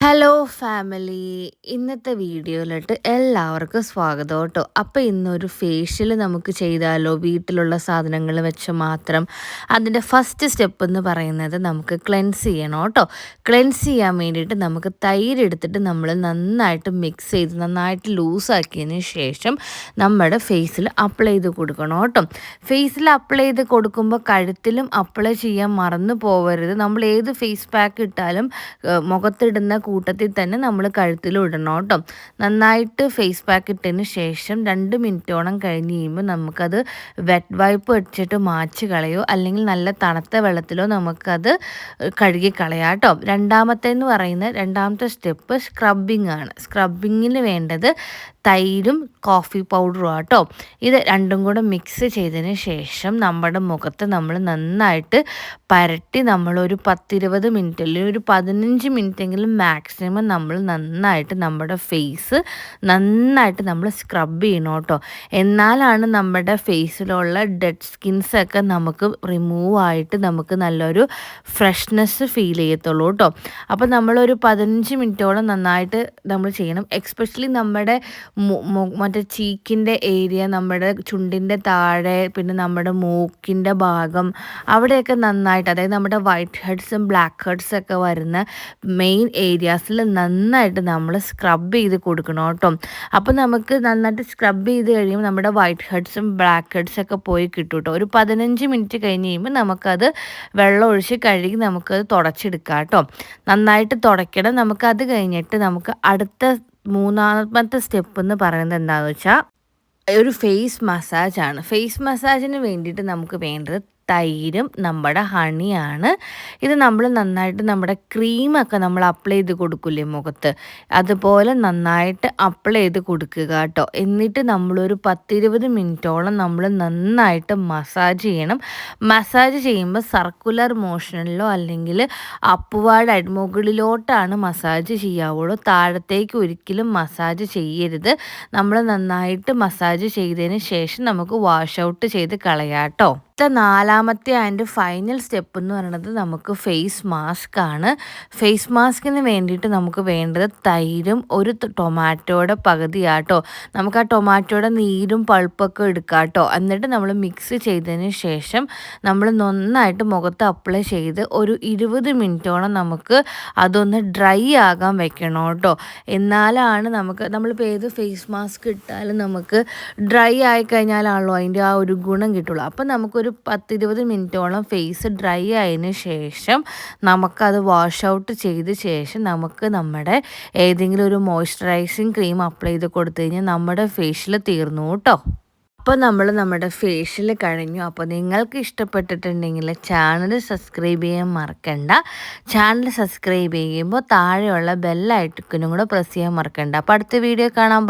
Hello family ഇന്നത്തെ വീഡിയോയിലോട്ട് എല്ലാവർക്കും സ്വാഗതം കേട്ടോ. അപ്പോൾ ഇന്നൊരു ഫേഷ്യൽ നമുക്ക് ചെയ്താലോ? വീട്ടിലുള്ള സാധനങ്ങൾ വെച്ച് മാത്രം. അതിന്റെ ഫസ്റ്റ് സ്റ്റെപ്പ് എന്ന് പറയുന്നത് നമുക്ക് ക്ലെൻസ് ചെയ്യണം കേട്ടോ. ക്ലെൻസ് ചെയ്യാൻ വേണ്ടിയിട്ട് നമുക്ക് തൈര് എടുത്തിട്ട് നമ്മൾ നന്നായിട്ട് മിക്സ് ചെയ്ത് നന്നായിട്ട് ലൂസാക്കിയതിന് ശേഷം നമ്മുടെ ഫേസിൽ അപ്ലൈ ചെയ്ത് കൊടുക്കണം കേട്ടോ. ഫേസിൽ അപ്ലൈ ചെയ്ത് കൊടുക്കുമ്പോൾ കഴുത്തിലും അപ്ലൈ ചെയ്യാൻ മറന്നു പോകരുത് നമ്മൾ ഏത് ഫേസ് പാക്ക് ഇട്ടാലും മുഖത്തിടുന്ന കൂട്ടത്തിൽ തന്നെ നമ്മൾ കഴുത്തിൽ ഇടണം കേട്ടോ. നന്നായിട്ട് ഫേസ് പാക്ക് ഇട്ടതിന് ശേഷം രണ്ട് മിനിറ്റോളം കഴിഞ്ഞ് കഴിയുമ്പോൾ നമുക്കത് വെറ്റ് വൈപ്പ് അടിച്ചിട്ട് മാച്ച് കളയോ അല്ലെങ്കിൽ നല്ല തണുത്ത വെള്ളത്തിലോ നമുക്കത് കഴുകി കളയാം കേട്ടോ. രണ്ടാമത്തെ എന്ന് പറയുന്നത് രണ്ടാമത്തെ സ്റ്റെപ്പ് സ്ക്രബിങ് ആണ്. സ്ക്രബിങ്ങിന് വേണ്ടത് തൈരും കോഫി പൗഡറും ആട്ടോ. ഇത് രണ്ടും കൂടെ മിക്സ് ചെയ്തതിന് ശേഷം നമ്മുടെ മുഖത്ത് നമ്മൾ നന്നായിട്ട് പരട്ടി നമ്മളൊരു പത്തിരുപത് മിനിറ്റ് അല്ലെങ്കിൽ ഒരു പതിനഞ്ച് മിനിറ്റെങ്കിലും മാക്സിമം നമ്മൾ നന്നായിട്ട് നമ്മുടെ ഫേസ് നന്നായിട്ട് നമ്മൾ സ്ക്രബ് ചെയ്യണം കേട്ടോ. എന്നാലാണ് നമ്മുടെ ഫേസിലുള്ള ഡെഡ് സ്കിൻസ് ഒക്കെ നമുക്ക് റിമൂവ് ആയിട്ട് നമുക്ക് നല്ലൊരു ഫ്രഷ്നെസ് ഫീൽ ചെയ്യത്തുള്ളൂ കേട്ടോ. അപ്പോൾ നമ്മളൊരു പതിനഞ്ച് മിനിറ്റോളം നന്നായിട്ട് നമ്മൾ ചെയ്യണം. എക്സ്പെഷ്യലി നമ്മുടെ മറ്റേ ചീക്കിന്റെ ഏരിയ നമ്മുടെ ചുണ്ടിന്റെ താഴെ പിന്നെ നമ്മുടെ മൂക്കിന്റെ ഭാഗം അവിടെയൊക്കെ നന്നായിട്ട് അതായത് നമ്മുടെ വൈറ്റ് ഹെഡ്സും ബ്ലാക്ക് ഹെഡ്സും ഒക്കെ വരുന്ന മെയിൻ ഏരിയാസിൽ നന്നായിട്ട് നമ്മൾ സ്ക്രബ് ചെയ്ത് കൊടുക്കണം കേട്ടോ. അപ്പോൾ നമുക്ക് നന്നായിട്ട് സ്ക്രബ് ചെയ്ത് കഴിയുമ്പോൾ നമ്മുടെ വൈറ്റ് ഹെഡ്സും ബ്ലാക്ക് ഹെഡ്സും ഒക്കെ പോയി കിട്ടും കേട്ടോ. ഒരു പതിനഞ്ച് മിനിറ്റ് കഴിഞ്ഞ് കഴിയുമ്പോൾ നമുക്കത് വെള്ളം ഒഴിച്ച് കഴുകി നമുക്കത് തുടച്ചെടുക്കാം കേട്ടോ. നന്നായിട്ട് തുടയ്ക്കണം. നമുക്കത് കഴിഞ്ഞിട്ട് നമുക്ക് അടുത്ത മൂന്നാമത്തെ സ്റ്റെപ്പ് എന്ന് പറയുന്നത് എന്താണെന്ന് വെച്ചാൽ ഒരു ഫേസ് മസാജാണ് ഫേസ് മസാജിന് വേണ്ടിയിട്ട് നമുക്ക് വേണ്ടത് തൈരും നമ്മുടെ ഹണിയാണ്. ഇത് നമ്മൾ നന്നായിട്ട് നമ്മുടെ ക്രീമൊക്കെ നമ്മൾ അപ്ലൈ ചെയ്ത് കൊടുക്കില്ലേ മുഖത്ത്? അതുപോലെ നന്നായിട്ട് അപ്ലൈ ചെയ്ത് കൊടുക്കുക കേട്ടോ. എന്നിട്ട് നമ്മളൊരു പത്തിരുപത് മിനിറ്റോളം നമ്മൾ നന്നായിട്ട് മസാജ് ചെയ്യണം. മസാജ് ചെയ്യുമ്പോൾ സർക്കുലർ മോഷനിലോ അല്ലെങ്കിൽ അപ്പുവാട് മുകളിലോട്ടാണ് മസാജ് ചെയ്യാവുള്ളൂ. താഴത്തേക്ക് ഒരിക്കലും മസാജ് ചെയ്യരുത്. നമ്മൾ നന്നായിട്ട് മസാജ് ചെയ്തതിന് ശേഷം നമുക്ക് വാഷ് ഔട്ട് ചെയ്ത് കളയാട്ടോ അടുത്ത നാലാമത്തെ ആൻഡ് ഫൈനൽ സ്റ്റെപ്പ് എന്ന് പറയുന്നത് നമുക്ക് ഫേസ് മാസ്ക് ആണ്. ഫേസ് മാസ്കിന് വേണ്ടിയിട്ട് നമുക്ക് വേണ്ടത് തൈരും ഒരു ടൊമാറ്റോയുടെ പകുതിയാട്ടോ. നമുക്ക് ആ ടൊമാറ്റോയുടെ നീരും പൾപ്പൊക്കെ എടുക്കാട്ടോ. എന്നിട്ട് നമ്മൾ മിക്സ് ചെയ്തതിന് ശേഷം നമ്മൾ നന്നായിട്ട് മുഖത്ത് അപ്ലൈ ചെയ്ത് ഒരു ഇരുപത് മിനിറ്റോളം നമുക്ക് അതൊന്ന് ഡ്രൈ ആകാൻ വെക്കണം കേട്ടോ എന്നാലാണ് നമുക്ക് നമ്മളിപ്പോൾ ഏത് ഫേസ് മാസ്ക് ഇട്ടാലും നമുക്ക് ഡ്രൈ ആയി കഴിഞ്ഞാലാണല്ലോ അതിന്റെ ആ ഒരു ഗുണം കിട്ടുള്ളൂ. അപ്പം നമുക്കൊരു ഒരു പത്തിരുപത് മിനിറ്റോളം ഫേസ് ഡ്രൈ ആയതിന് ശേഷം നമുക്കത് വാഷ് ഔട്ട് ചെയ്ത ശേഷം നമുക്ക് നമ്മുടെ ഏതെങ്കിലും ഒരു മോയ്സ്ചറൈസിങ് ക്രീം അപ്ലൈ ചെയ്ത് കൊടുത്തു കഴിഞ്ഞാൽ നമ്മുടെ ഫേഷ്യൽ തീർന്നു കേട്ടോ അപ്പോൾ നമ്മൾ നമ്മുടെ ഫേഷ്യൽ കഴിഞ്ഞു. അപ്പോൾ നിങ്ങൾക്ക് ഇഷ്ടപ്പെട്ടിട്ടുണ്ടെങ്കിൽ ചാനൽ സബ്സ്ക്രൈബ് ചെയ്യാൻ മറക്കണ്ട. ചാനൽ സബ്സ്ക്രൈബ് ചെയ്യുമ്പോൾ താഴെയുള്ള ബെല്ലൈക്കനും കൂടെ പ്രസ് ചെയ്യാൻ മറക്കണ്ട. അപ്പോൾ അടുത്ത വീഡിയോ കാണാൻ